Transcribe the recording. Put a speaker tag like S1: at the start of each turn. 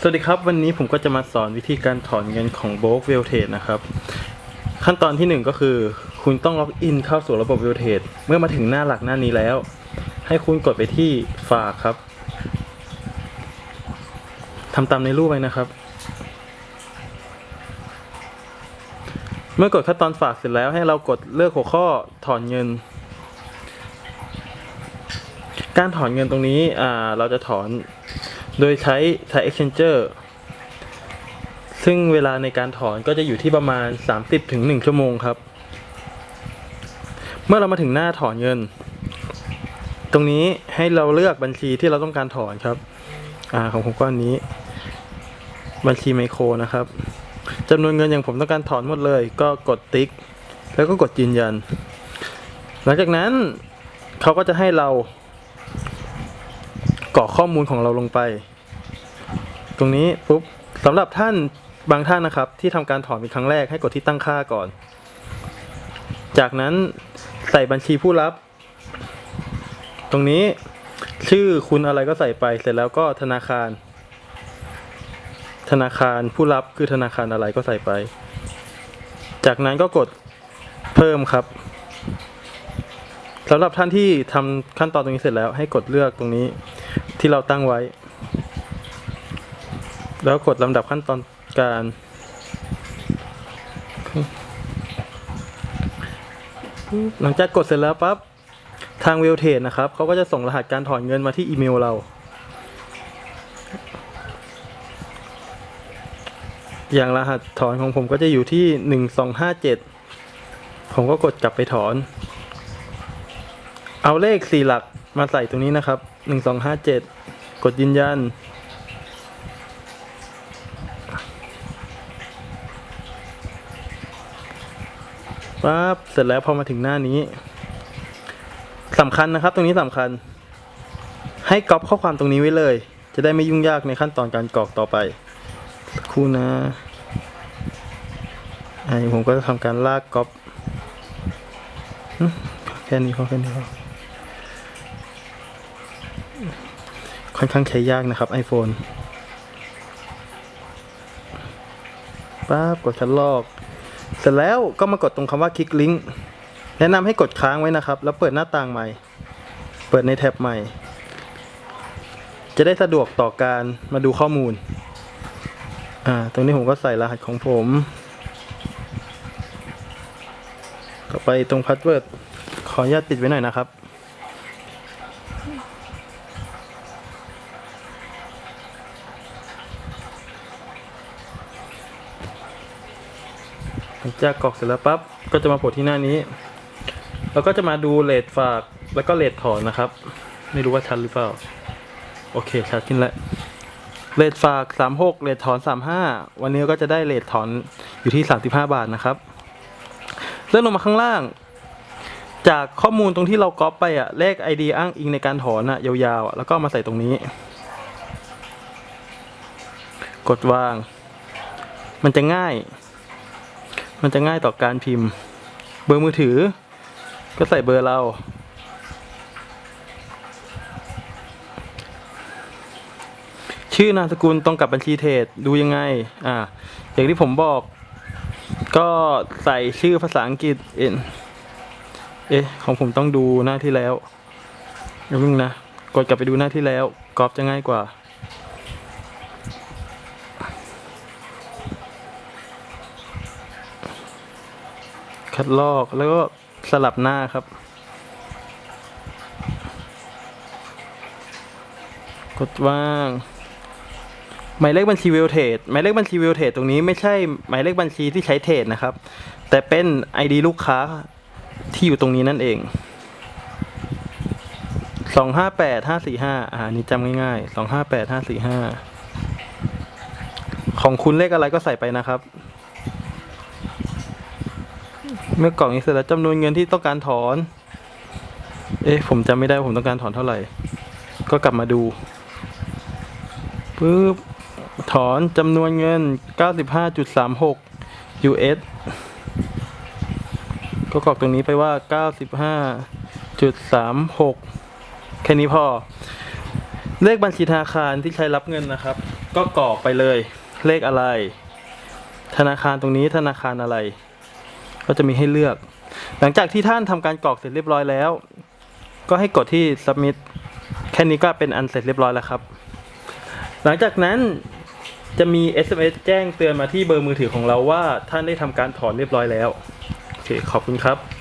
S1: สวัสดีครับ วันนี้ผมก็จะมาสอนวิธีการถอนเงินของ b o k w e l t a d e นะครับ ขั้นตอนที่หนึ่งก็คือ คุณต้องล็อกอินเข้าสู่ระบบ w e l t a d e เมื่อมาถึงหน้าหลักหน้านี้แล้ว ให้คุณกดไปที่ฝากครับทำตามในรูปไว้นะครับ เมื่อกดขั้นตอนฝากเสร็จแล้วให้เรากดเลือกหัวข้อถอนเงิน การถอนเงินตรงนี้เราจะถอน โดยใช้ใช้ exchanger ซึ่งเวลาในการถอนก็จะอยู่ที่ประมาณ 30ถึง1ชั่วโมงครับ เมื่อเรามาถึงหน้าถอนเงิน ตรงนี้ให้เราเลือกบัญชีที่เราต้องการถอนครับอ่าของผมก็อันนี้ บัญชีไมโครนะครับจำนวนเงินอย่างผมต้องการถอนหมดเลย ก็กดติ๊ก แล้วก็กดยืนยัน หลังจากนั้นเขาก็จะให้เรากรอกข้อมูลของเราลงไป ตรงนี้ปุ๊บสำหรับท่านบางท่านนะครับ ที่ทำการถอนเป็นครั้งแรกให้กดที่ตั้งค่าก่อน จากนั้นใส่บัญชีผู้รับ ตรงนี้ชื่อคุณอะไรก็ใส่ไปเสร็จแล้วก็ธนาคาร ธนาคารผู้รับคือธนาคารอะไรก็ใส่ไป จากนั้นก็กดเพิ่มครับสำหรับท่านที่ทำขั้นตอนตรงนี้เสร็จแล้วให้กดเลือกตรงนี้ที่เราตั้งไว้ แล้วกดลำดับขั้นตอนการ หลังจากกดเสร็จแล้วปั๊บ ทางเวลเทนนะครับเขาก็จะส่งรหัสการถอนเงินมาที่อีเมลเรา อย่างรหัสถอนของผมก็จะอยู่ที่หนึ่งสองห้าเจ็ดผมก็กดกลับไปถอน เอาเลขสี่หลักมาใส่ตรงนี้นะครับหนึ่งสองห้าเจ็ดกดยืนยัน ปั๊บเสร็จแล้วพอมาถึงหน้านี้สำคัญนะครับ ตรงนี้สำคัญ ให้ก๊อปข้อความตรงนี้ไว้เลย จะได้ไม่ยุ่งยากในขั้นตอนการกรอกต่อไปคู่นะไอผมก็จะทำการลากก๊อปแค่นี้พอแค่นี้พอค่อนข้างใช้ยากนะครับ iPhone ปั๊บกดคัดลอก เสร็จแล้วก็มากดตรงคำว่าคลิกลิงก์แนะนำให้กดค้างไว้นะครับ แล้วเปิดหน้าต่างใหม่ เปิดในแท็บใหม่ จะได้สะดวกต่อการมาดูข้อมูลอ่าตรงนี้ผมก็ใส่รหัสของผมต่อไปตรงพาสเวิร์ดขออนุญาตปิดไว้หน่อยนะครับ หลังจากกรอกเสร็จแล้วปั๊บก็จะมาโผล่ที่หน้านี้ แล้วก็จะมาดูเลทฝากแล้วก็เลทถอนนะครับ ไม่รู้ว่าชัดหรือเปล่า โอเคชัดขึ้นแล้วเลทฝาก 36เลทถอน 35 วันนี้ก็จะได้เลทถอนอยู่ที่ 35 บาทนะครับเลื่อนลงมาข้างล่าง จากข้อมูลตรงที่เราก๊อปไปอะเลข ID อ้างอิงในการถอนอะยาวๆอะแล้วก็มาใส่ตรงนี้ กดวาง มันจะง่าย มันจะง่ายต่อการพิมพ์ เบอร์มือถือ ก็ใส่เบอร์เรา ชื่อนามสกุลตรงกับบัญชีเทรดดูยังไง อ่า อย่างที่ผมบอก ก็ใส่ชื่อภาษาอังกฤษเอ็นเอ๊ะ ของผมต้องดูหน้าที่แล้วอย่าพิ่งนะ กดกลับไปดูหน้าที่แล้วกรอบจะง่ายกว่า คัดลอกแล้วก็สลับหน้าครับ กดว่าง หมายเลขบัญชีเวลเทรดหมายเลขบัญชีเวลเทรดตรงนี้ไม่ใช่หมายเลขบัญชีที่ใช้เทรดนะครับ แต่เป็น ID ลูกค้าที่อยู่ตรงนี้นั่นเองสองห้าแปดห้าสี่ห้าอ่านี่จำง่ายๆสองห้าแปดห้าสี่ห้าของคุณเลขอะไรก็ใส่ไปนะครับ เมื่อกล่องนี้เสร็จแล้วจำนวนเงินที่ต้องการถอน เอ๊ะผมจำไม่ได้ว่าผมต้องการถอนเท่าไหร่ ก็กลับมาดูปึ๊บถอนจำนวนเงิน 95.36 US ก็กรอกตรงนี้ไปว่า 95.36 แค่นี้พอ เลขบัญชีธนาคารที่ใช้รับเงินนะครับ ก็กรอกไปเลย เลขอะไร ธนาคารตรงนี้ธนาคารอะไร ก็จะมีให้เลือก หลังจากที่ท่านทำการกรอกเสร็จเรียบร้อยแล้ว ก็ให้กดที่ submit แค่นี้ก็เป็นอันเสร็จเรียบร้อยแล้วครับ หลังจากนั้นจะมี SMS แจ้งเตือนมาที่เบอร์มือถือของเราว่าท่านได้ทำการถอนเรียบร้อยแล้ว โอเค ขอบคุณครับ